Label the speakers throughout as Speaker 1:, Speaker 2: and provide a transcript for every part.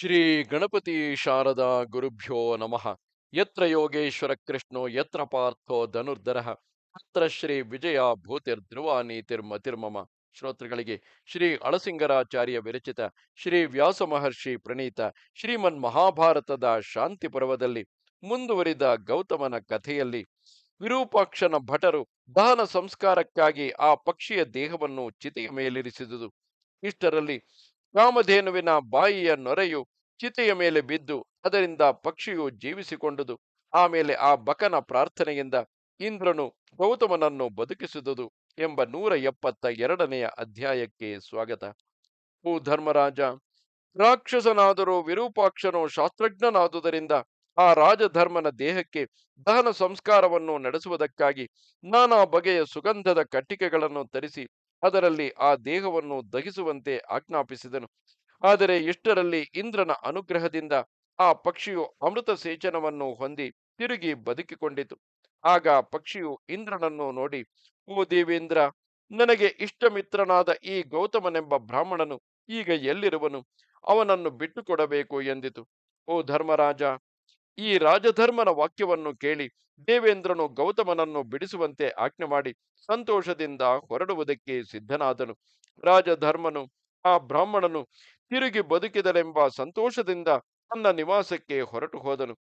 Speaker 1: ಶ್ರೀ ಗಣಪತಿ ಶಾರದಾ ಗುರುಭ್ಯೋ ನಮಃ. ಯತ್ರ ಯೋಗೇಶ್ವರ ಕೃಷ್ಣೋ, ಯತ್ರ ಪಾರ್ಥೋ ಧನುರ್ಧರ. ಅತ್ರ ಶ್ರೀ ವಿಜಯ ಭೂತಿರ್ಧ್ರುವ ನೀತಿರ್ಮತಿರ್ಮಮ ಶ್ರೋತೃಗಳಿಗೆ ಶ್ರೀ ಅಳಸಿಂಗರಾಚಾರ್ಯ ವಿರಚಿತ, ಶ್ರೀ ವ್ಯಾಸ ಮಹರ್ಷಿ ಪ್ರಣೀತ, ಶ್ರೀಮನ್ ಮಹಾಭಾರತದ ಶಾಂತಿ ಪರ್ವದಲ್ಲಿ ಮುಂದುವರಿದ ಗೌತಮನ ಕಥೆಯಲ್ಲಿ ವಿರೂಪಾಕ್ಷನ ಭಟರು ದಹನ ಸಂಸ್ಕಾರಕ್ಕಾಗಿ ಆ ಪಕ್ಷಿಯ ದೇಹವನ್ನು ಚಿತೆಯ ಮೇಲಿರಿಸಿದುದು. ಇಷ್ಟರಲ್ಲಿ ಕಾಮಧೇನುವಿನ ಬಾಯಿಯ ನೊರೆಯು ಚಿತೆಯ ಮೇಲೆ ಬಿದ್ದು ಅದರಿಂದ ಪಕ್ಷಿಯು ಜೀವಿಸಿಕೊಂಡುದು. ಆಮೇಲೆ ಆ ಬಕನ ಪ್ರಾರ್ಥನೆಯಿಂದ ಇಂದ್ರನು ಗೌತಮನನ್ನು ಬದುಕಿಸಿದುದು ಎಂಬ ನೂರ ಎಪ್ಪತ್ತ ಎರಡನೆಯ ಅಧ್ಯಾಯಕ್ಕೆ ಸ್ವಾಗತ. ಓ ಧರ್ಮರಾಜ, ರಾಕ್ಷಸನಾದರೂ ವಿರೂಪಾಕ್ಷನು ಶಾಸ್ತ್ರಜ್ಞನಾದುದರಿಂದ ಆ ರಾಜಧರ್ಮನ ದೇಹಕ್ಕೆ ದಹನ ಸಂಸ್ಕಾರವನ್ನು ನಡೆಸುವುದಕ್ಕಾಗಿ ನಾನಾ ಬಗೆಯ ಸುಗಂಧದ ಕಟ್ಟಿಗೆಗಳನ್ನು ತರಿಸಿ ಅದರಲ್ಲಿ ಆ ದೇಹವನ್ನು ದಹಿಸುವಂತೆ ಆಜ್ಞಾಪಿಸಿದನು. ಆದರೆ ಇಷ್ಟರಲ್ಲಿ ಇಂದ್ರನ ಅನುಗ್ರಹದಿಂದ ಆ ಪಕ್ಷಿಯು ಅಮೃತ ಸೇಚನವನ್ನು ಹೊಂದಿ ತಿರುಗಿ ಬದುಕಿಕೊಂಡಿತು. ಆಗ ಪಕ್ಷಿಯು ಇಂದ್ರನನ್ನು ನೋಡಿ, ಓ ದೇವೇಂದ್ರ, ನನಗೆ ಇಷ್ಟಮಿತ್ರನಾದ ಈ ಗೌತಮನೆಂಬ ಬ್ರಾಹ್ಮಣನು ಈಗ ಎಲ್ಲಿರುವನು? ಅವನನ್ನು ಬಿಟ್ಟುಕೊಡಬೇಕು ಎಂದಿತು. ಓ ಧರ್ಮರಾಜ ಈ ರಾಜಧರ್ಮನ ವಾಕ್ಯವನ್ನು ಕೇಳಿ ದೇವೇಂದ್ರನು ಗೌತಮನನ್ನು ಬಿಡಿಸುವಂತೆ ಆಜ್ಞೆ ಮಾಡಿ ಸಂತೋಷದಿಂದ ಹೊರಡುವುದಕ್ಕೆ ಸಿದ್ಧನಾದನು. ರಾಜಧರ್ಮನು ಆ ಬ್ರಾಹ್ಮಣನು ತಿರುಗಿ ಬದುಕಿದನೆಂಬ ಸಂತೋಷದಿಂದ ತನ್ನ ನಿವಾಸಕ್ಕೆ ಹೊರಟು ಹೋದನು.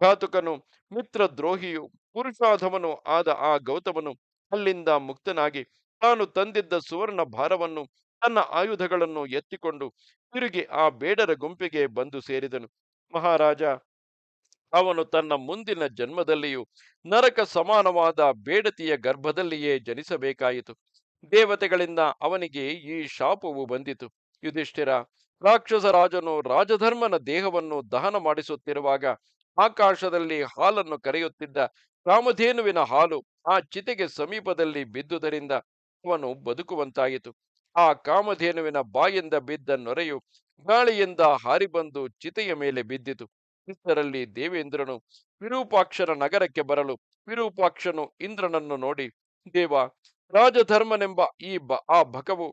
Speaker 1: ಘಾತುಕನು ಮಿತ್ರ ದ್ರೋಹಿಯು ಪುರುಷಾಧಮನು ಆದ ಆ ಗೌತಮನು ಅಲ್ಲಿಂದ ಮುಕ್ತನಾಗಿ ತಾನು ತಂದಿದ್ದ ಸುವರ್ಣ ಭಾರವನ್ನು ತನ್ನ ಆಯುಧಗಳನ್ನು ಎತ್ತಿಕೊಂಡು ತಿರುಗಿ ಆ ಬೇಡರ ಗುಂಪಿಗೆ ಬಂದು ಸೇರಿದನು. ಮಹಾರಾಜ ಅವನು ತನ್ನ ಮುಂದಿನ ಜನ್ಮದಲ್ಲಿಯೂ ನರಕ ಸಮಾನವಾದ ಬೇಡತಿಯ ಗರ್ಭದಲ್ಲಿಯೇ ಜನಿಸಬೇಕಾಯಿತು. ದೇವತೆಗಳಿಂದ ಅವನಿಗೆ ಈ ಶಾಪವು ಬಂದಿತು. ಯುಧಿಷ್ಠಿರ, ರಾಕ್ಷಸ ರಾಜನು ರಾಜಧರ್ಮನ ದೇಹವನ್ನು ದಹನ ಮಾಡಿಸುತ್ತಿರುವಾಗ ಆಕಾಶದಲ್ಲಿ ಹಾಲನ್ನು ಕರೆಯುತ್ತಿದ್ದ ಕಾಮಧೇನುವಿನ ಹಾಲು ಆ ಚಿತೆಗೆ ಸಮೀಪದಲ್ಲಿ ಬಿದ್ದುದರಿಂದ ಅವನು ಬದುಕುವಂತಾಯಿತು. ಆ ಕಾಮಧೇನುವಿನ ಬಾಯಿಂದ ಬಿದ್ದ ನೊರೆಯು ಗಾಳಿಯಿಂದ ಹಾರಿಬಂದು ಚಿತೆಯ ಮೇಲೆ ಬಿದ್ದಿತು. ಇಷ್ಟರಲ್ಲಿ ದೇವೇಂದ್ರನು ವಿರೂಪಾಕ್ಷನ ನಗರಕ್ಕೆ ಬರಲು ವಿರೂಪಾಕ್ಷನು ಇಂದ್ರನನ್ನು ನೋಡಿ, ದೇವ, ರಾಜಧರ್ಮನೆಂಬ ಈ ಬ, ಆ ಭಕವು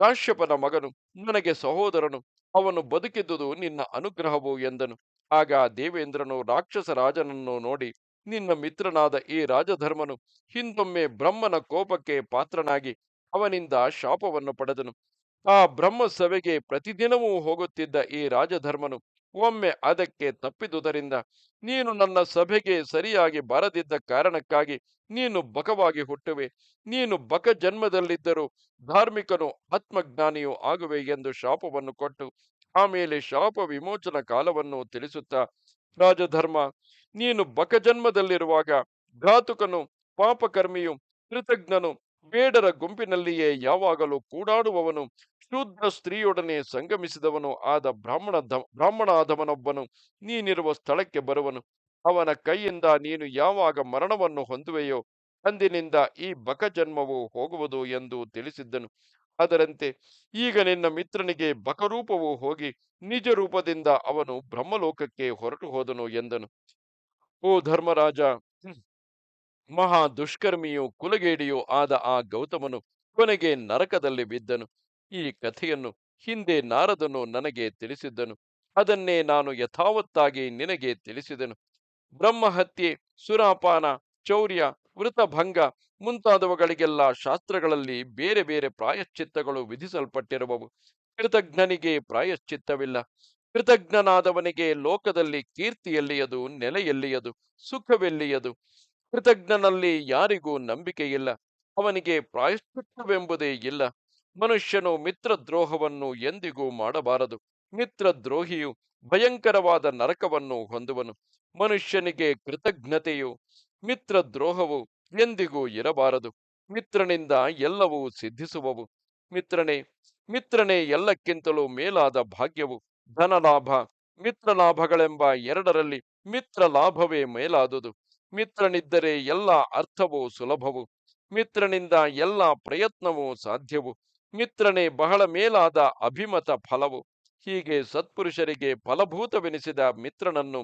Speaker 1: ಕಾಶ್ಯಪನ ಮಗನು, ನನಗೆ ಸಹೋದರನು, ಅವನು ಬದುಕಿದ್ದುದು ನಿನ್ನ ಅನುಗ್ರಹವು ಎಂದನು. ಆಗ ದೇವೇಂದ್ರನು ರಾಕ್ಷಸ ರಾಜನನ್ನು ನೋಡಿ, ನಿನ್ನ ಮಿತ್ರನಾದ ಈ ರಾಜಧರ್ಮನು ಹಿಂದೊಮ್ಮೆ ಬ್ರಹ್ಮನ ಕೋಪಕ್ಕೆ ಪಾತ್ರನಾಗಿ ಅವನಿಂದ ಶಾಪವನ್ನು ಪಡೆದನು. ಆ ಬ್ರಹ್ಮ ಸಭೆಗೆ ಪ್ರತಿದಿನವೂ ಹೋಗುತ್ತಿದ್ದ ಈ ರಾಜಧರ್ಮನು ಒಮ್ಮೆ ಅದಕ್ಕೆ ತಪ್ಪಿದುದರಿಂದ ನೀನು ನನ್ನ ಸಭೆಗೆ ಸರಿಯಾಗಿ ಬಾರದಿದ್ದ ಕಾರಣಕ್ಕಾಗಿ ನೀನು ಬಕವಾಗಿ ಹುಟ್ಟುವೆ. ನೀನು ಬಕ ಜನ್ಮದಲ್ಲಿದ್ದರೂ ಧಾರ್ಮಿಕನು ಆತ್ಮಜ್ಞಾನಿಯೂ ಆಗುವೆ ಎಂದು ಶಾಪವನ್ನು ಕೊಟ್ಟು ಆಮೇಲೆ ಶಾಪ ವಿಮೋಚನ ಕಾಲವನ್ನು ತಿಳಿಸುತ್ತಾ ರಾಜಧರ್ಮ, ನೀನು ಬಕ ಜನ್ಮದಲ್ಲಿರುವಾಗ ಘಾತುಕನು ಪಾಪಕರ್ಮಿಯು ಕೃತಜ್ಞನು ಬೇಡರ ಗುಂಪಿನಲ್ಲಿಯೇ ಯಾವಾಗಲೂ ಕೂಡಾಡುವವನು ಶೂದ್ರ ಸ್ತ್ರೀಯೊಡನೆ ಸಂಗಮಿಸಿದವನು ಆದ ಬ್ರಾಹ್ಮಣ ಬ್ರಾಹ್ಮಣಾದವನೊಬ್ಬನು ನೀನಿರುವ ಸ್ಥಳಕ್ಕೆ ಬರುವನು. ಅವನ ಕೈಯಿಂದ ನೀನು ಯಾವಾಗ ಮರಣವನ್ನು ಹೊಂದುವೆಯೋ ಅಂದಿನಿಂದ ಈ ಬಕ ಜನ್ಮವು ಹೋಗುವುದು ಎಂದು ತಿಳಿಸಿದ್ದನು. ಅದರಂತೆ ಈಗ ನಿನ್ನ ಮಿತ್ರನಿಗೆ ಬಕರೂಪವು ಹೋಗಿ ನಿಜ ರೂಪದಿಂದ ಅವನು ಬ್ರಹ್ಮಲೋಕಕ್ಕೆ ಹೊರಟು ಹೋದನು ಎಂದನು. ಓ ಧರ್ಮರಾಜ, ಮಹಾ ದುಷ್ಕರ್ಮಿಯೂ ಕುಲಗೇಡಿಯೂ ಆದ ಆ ಗೌತಮನು ಕೊನೆಗೆ ನರಕದಲ್ಲಿ ಬಿದ್ದನು. ಈ ಕಥೆಯನ್ನು ಹಿಂದೆ ನಾರದನು ನನಗೆ ತಿಳಿಸಿದ್ದನು. ಅದನ್ನೇ ನಾನು ಯಥಾವತ್ತಾಗಿ ನಿನಗೆ ತಿಳಿಸಿದನು. ಬ್ರಹ್ಮಹತ್ಯೆ, ಸುರಾಪಾನ, ಚೌರ್ಯ, ವೃತಭಂಗ ಮುಂತಾದವುಗಳಿಗೆಲ್ಲ ಶಾಸ್ತ್ರಗಳಲ್ಲಿ ಬೇರೆ ಬೇರೆ ಪ್ರಾಯಶ್ಚಿತ್ತಗಳು ವಿಧಿಸಲ್ಪಟ್ಟಿರುವವು. ಕೃತಜ್ಞನಿಗೆ ಪ್ರಾಯಶ್ಚಿತ್ತವಿಲ್ಲ. ಕೃತಜ್ಞನಾದವನಿಗೆ ಲೋಕದಲ್ಲಿ ಕೀರ್ತಿಯಲ್ಲಿಯದು ನೆಲೆಯಲ್ಲಿಯದು ಸುಖವೆಲ್ಲಿಯದು? ಕೃತಜ್ಞನಲ್ಲಿ ಯಾರಿಗೂ ನಂಬಿಕೆಯಿಲ್ಲ. ಅವನಿಗೆ ಪ್ರಾಯಶ್ಚಿತ್ತವೆಂಬುದೇ ಇಲ್ಲ. ಮನುಷ್ಯನು ಮಿತ್ರದ್ರೋಹವನ್ನು ಎಂದಿಗೂ ಮಾಡಬಾರದು. ಮಿತ್ರದ್ರೋಹಿಯು ಭಯಂಕರವಾದ ನರಕವನ್ನು ಹೊಂದುವನು. ಮನುಷ್ಯನಿಗೆ ಕೃತಜ್ಞತೆಯು ಮಿತ್ರದ್ರೋಹವು ಎಂದಿಗೂ ಇರಬಾರದು. ಮಿತ್ರನಿಂದ ಎಲ್ಲವೂ ಸಿದ್ಧಿಸುವವು. ಮಿತ್ರನೇ ಮಿತ್ರನೇ ಎಲ್ಲಕ್ಕಿಂತಲೂ ಮೇಲಾದ ಭಾಗ್ಯವು ಧನಲಾಭ. ಮಿತ್ರ ಲಾಭಗಳೆಂಬ ಎರಡರಲ್ಲಿ ಮಿತ್ರ ಲಾಭವೇ ಮೇಲಾದುದು. ಮಿತ್ರನಿದ್ದರೆ ಎಲ್ಲ ಅರ್ಥವೂ ಸುಲಭವು. ಮಿತ್ರನಿಂದ ಎಲ್ಲ ಪ್ರಯತ್ನವೂ ಸಾಧ್ಯವು. ಮಿತ್ರನೇ ಬಹಳ ಮೇಲಾದ ಅಭಿಮತ ಫಲವು. ಹೀಗೆ ಸತ್ಪುರುಷರಿಗೆ ಫಲಭೂತವೆನಿಸಿದ ಮಿತ್ರನನ್ನು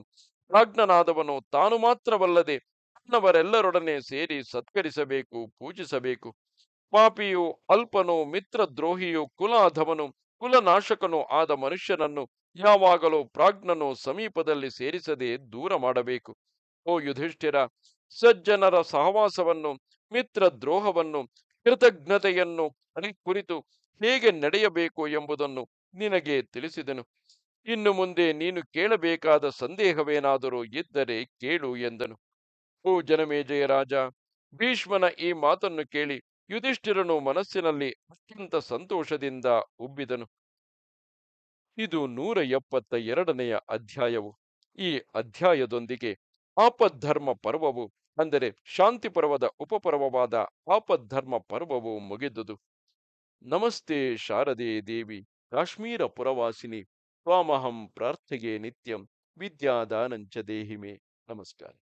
Speaker 1: ಪ್ರಾಜ್ಞನಾದವನು ತಾನು ಮಾತ್ರವಲ್ಲದೆ ಅನ್ನವರೆಲ್ಲರೊಡನೆ ಸೇರಿ ಸತ್ಕರಿಸಬೇಕು, ಪೂಜಿಸಬೇಕು. ಪಾಪಿಯು ಅಲ್ಪನು ಮಿತ್ರದ್ರೋಹಿಯು ಕುಲಾಧವನು, ಕುಲನಾಶಕನು ಆದ ಮನುಷ್ಯನನ್ನು ಯಾವಾಗಲೂ ಪ್ರಾಜ್ಞನು ಸಮೀಪದಲ್ಲಿ ಸೇರಿಸದೆ ದೂರ ಮಾಡಬೇಕು. ಓ ಯುಧಿಷ್ಠಿರ, ಸಜ್ಜನರ ಸಹವಾಸವನ್ನು ಮಿತ್ರ ದ್ರೋಹವನ್ನು ಕೃತಜ್ಞತೆಯನ್ನು ಕುರಿತು ಹೇಗೆ ನಡೆಯಬೇಕು ಎಂಬುದನ್ನು ನಿನಗೆ ತಿಳಿಸಿದನು. ಇನ್ನು ಮುಂದೆ ನೀನು ಕೇಳಬೇಕಾದ ಸಂದೇಹವೇನಾದರೂ ಇದ್ದರೆ ಕೇಳು ಎಂದನು. ಓ ಜನಮೇಜಯ ರಾಜ, ಭೀಷ್ಮನ ಈ ಮಾತನ್ನು ಕೇಳಿ ಯುಧಿಷ್ಠಿರನು ಮನಸ್ಸಿನಲ್ಲಿ ಅತ್ಯಂತ ಸಂತೋಷದಿಂದ ಉಬ್ಬಿದನು. ಇದು ನೂರ ಎಪ್ಪತ್ತ ಎರಡನೆಯ ಅಧ್ಯಾಯವು. ಈ ಅಧ್ಯಾಯದೊಂದಿಗೆ ಆಪದ್ಧರ್ಮ ಪರ್ವವು ಅಂದರೆ ಶಾಂತಿ ಪರ್ವದ ಉಪಪರ್ವವಾದ ಆಪದ್ಧರ್ಮ ಪರ್ವವು ಮುಗಿದುದು. ನಮಸ್ತೆ ಶಾರದೆ ದೇವಿ, ಕಾಶ್ಮೀರ ಪುರವಾಸಿನಿ, ತ್ವಾಮಹಂ ಪ್ರಾರ್ಥಿಗೆ ನಿತ್ಯಂ, ವಿದ್ಯಾದಾನಂಚ ದೇಹಿಮೆ. ನಮಸ್ಕಾರ.